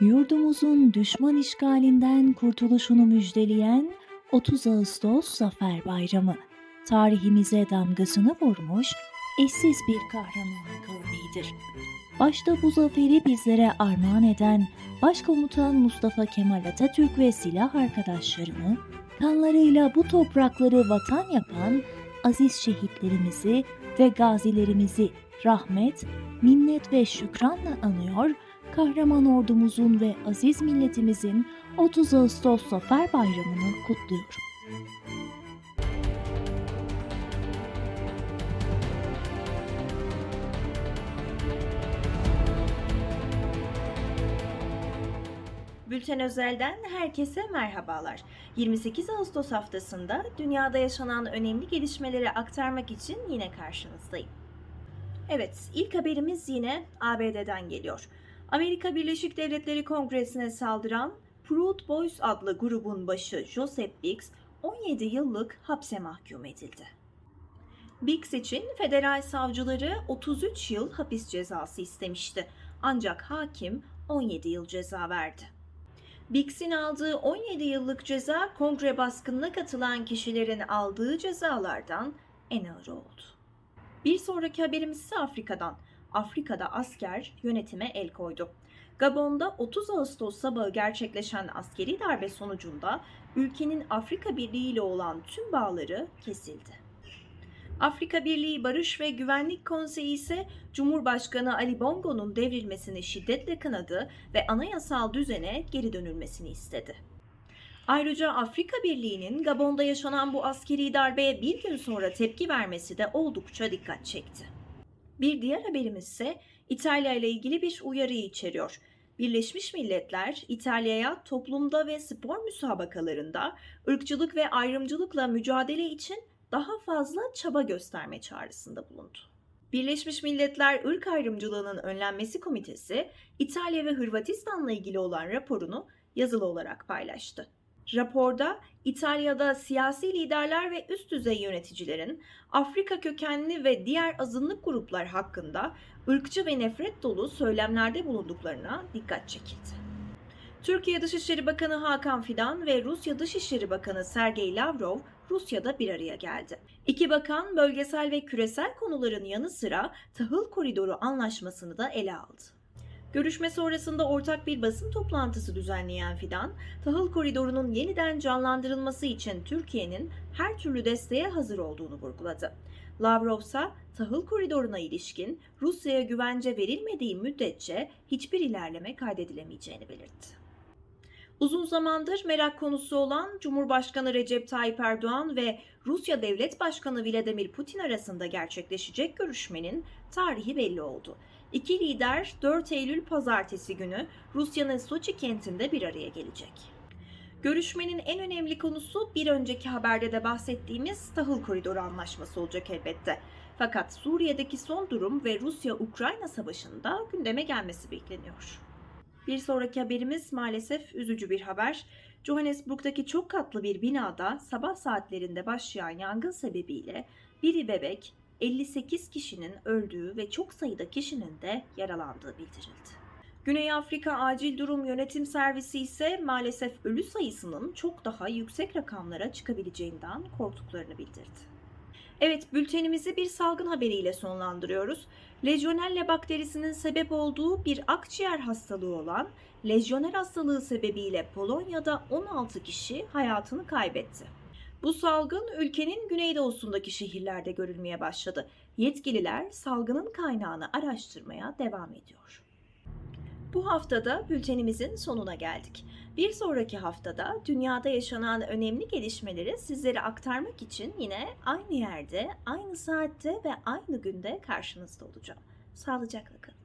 Yurdumuzun düşman işgalinden kurtuluşunu müjdeleyen 30 Ağustos Zafer Bayramı, tarihimize damgasını vurmuş eşsiz bir kahramanlık örneğidir. Başta bu zaferi bizlere armağan eden Başkomutan Mustafa Kemal Atatürk ve silah arkadaşlarını, kanlarıyla bu toprakları vatan yapan aziz şehitlerimizi ve gazilerimizi rahmet, minnet ve şükranla anıyor, kahraman ordumuzun ve aziz milletimizin 30 Ağustos Zafer Bayramı'nı kutluyorum. Bülten Özel'den herkese merhabalar. 28 Ağustos haftasında dünyada yaşanan önemli gelişmeleri aktarmak için yine karşınızdayım. Evet, ilk haberimiz yine ABD'den geliyor. Amerika Birleşik Devletleri Kongresi'ne saldıran Proud Boys adlı grubun başı Joseph Biggs 17 yıllık hapse mahkum edildi. Biggs için federal savcıları 33 yıl hapis cezası istemişti. Ancak hakim 17 yıl ceza verdi. Biggs'in aldığı 17 yıllık ceza kongre baskınına katılan kişilerin aldığı cezalardan en ağır oldu. Bir sonraki haberimiz ise Afrika'dan. Afrika'da asker yönetime el koydu. Gabon'da 30 Ağustos sabahı gerçekleşen askeri darbe sonucunda ülkenin Afrika Birliği ile olan tüm bağları kesildi. Afrika Birliği Barış ve Güvenlik Konseyi ise Cumhurbaşkanı Ali Bongo'nun devrilmesini şiddetle kınadı ve anayasal düzene geri dönülmesini istedi. Ayrıca Afrika Birliği'nin Gabon'da yaşanan bu askeri darbeye bir gün sonra tepki vermesi de oldukça dikkat çekti. Bir diğer haberimiz ise İtalya ile ilgili bir uyarıyı içeriyor. Birleşmiş Milletler İtalya'ya toplumda ve spor müsabakalarında ırkçılık ve ayrımcılıkla mücadele için daha fazla çaba gösterme çağrısında bulundu. Birleşmiş Milletler Irk Ayrımcılığının Önlenmesi Komitesi İtalya ve Hırvatistan'la ilgili olan raporunu yazılı olarak paylaştı. Raporda İtalya'da siyasi liderler ve üst düzey yöneticilerin Afrika kökenli ve diğer azınlık gruplar hakkında ırkçı ve nefret dolu söylemlerde bulunduklarına dikkat çekildi. Türkiye Dışişleri Bakanı Hakan Fidan ve Rusya Dışişleri Bakanı Sergey Lavrov Rusya'da bir araya geldi. İki bakan bölgesel ve küresel konuların yanı sıra tahıl koridoru anlaşmasını da ele aldı. Görüşme sonrasında ortak bir basın toplantısı düzenleyen Fidan, tahıl koridorunun yeniden canlandırılması için Türkiye'nin her türlü desteğe hazır olduğunu vurguladı. Lavrov ise tahıl koridoruna ilişkin Rusya'ya güvence verilmediği müddetçe hiçbir ilerleme kaydedilemeyeceğini belirtti. Uzun zamandır merak konusu olan Cumhurbaşkanı Recep Tayyip Erdoğan ve Rusya Devlet Başkanı Vladimir Putin arasında gerçekleşecek görüşmenin tarihi belli oldu. İki lider 4 Eylül pazartesi günü Rusya'nın Soçi kentinde bir araya gelecek. Görüşmenin en önemli konusu bir önceki haberde de bahsettiğimiz tahıl koridoru anlaşması olacak elbette. Fakat Suriye'deki son durum ve Rusya-Ukrayna savaşında gündeme gelmesi bekleniyor. Bir sonraki haberimiz maalesef üzücü bir haber. Johannesburg'daki çok katlı bir binada sabah saatlerinde başlayan yangın sebebiyle biri bebek, 58 kişinin öldüğü ve çok sayıda kişinin de yaralandığı bildirildi. Güney Afrika Acil Durum Yönetim Servisi ise maalesef ölü sayısının çok daha yüksek rakamlara çıkabileceğinden korktuklarını bildirdi. Evet, bültenimizi bir salgın haberiyle sonlandırıyoruz. Lejyonella bakterisinin sebep olduğu bir akciğer hastalığı olan lejyoner hastalığı sebebiyle Polonya'da 16 kişi hayatını kaybetti. Bu salgın ülkenin güneydoğusundaki şehirlerde görülmeye başladı. Yetkililer salgının kaynağını araştırmaya devam ediyor. Bu haftada bültenimizin sonuna geldik. Bir sonraki haftada dünyada yaşanan önemli gelişmeleri sizlere aktarmak için yine aynı yerde, aynı saatte ve aynı günde karşınızda olacağım. Sağlıcakla kalın.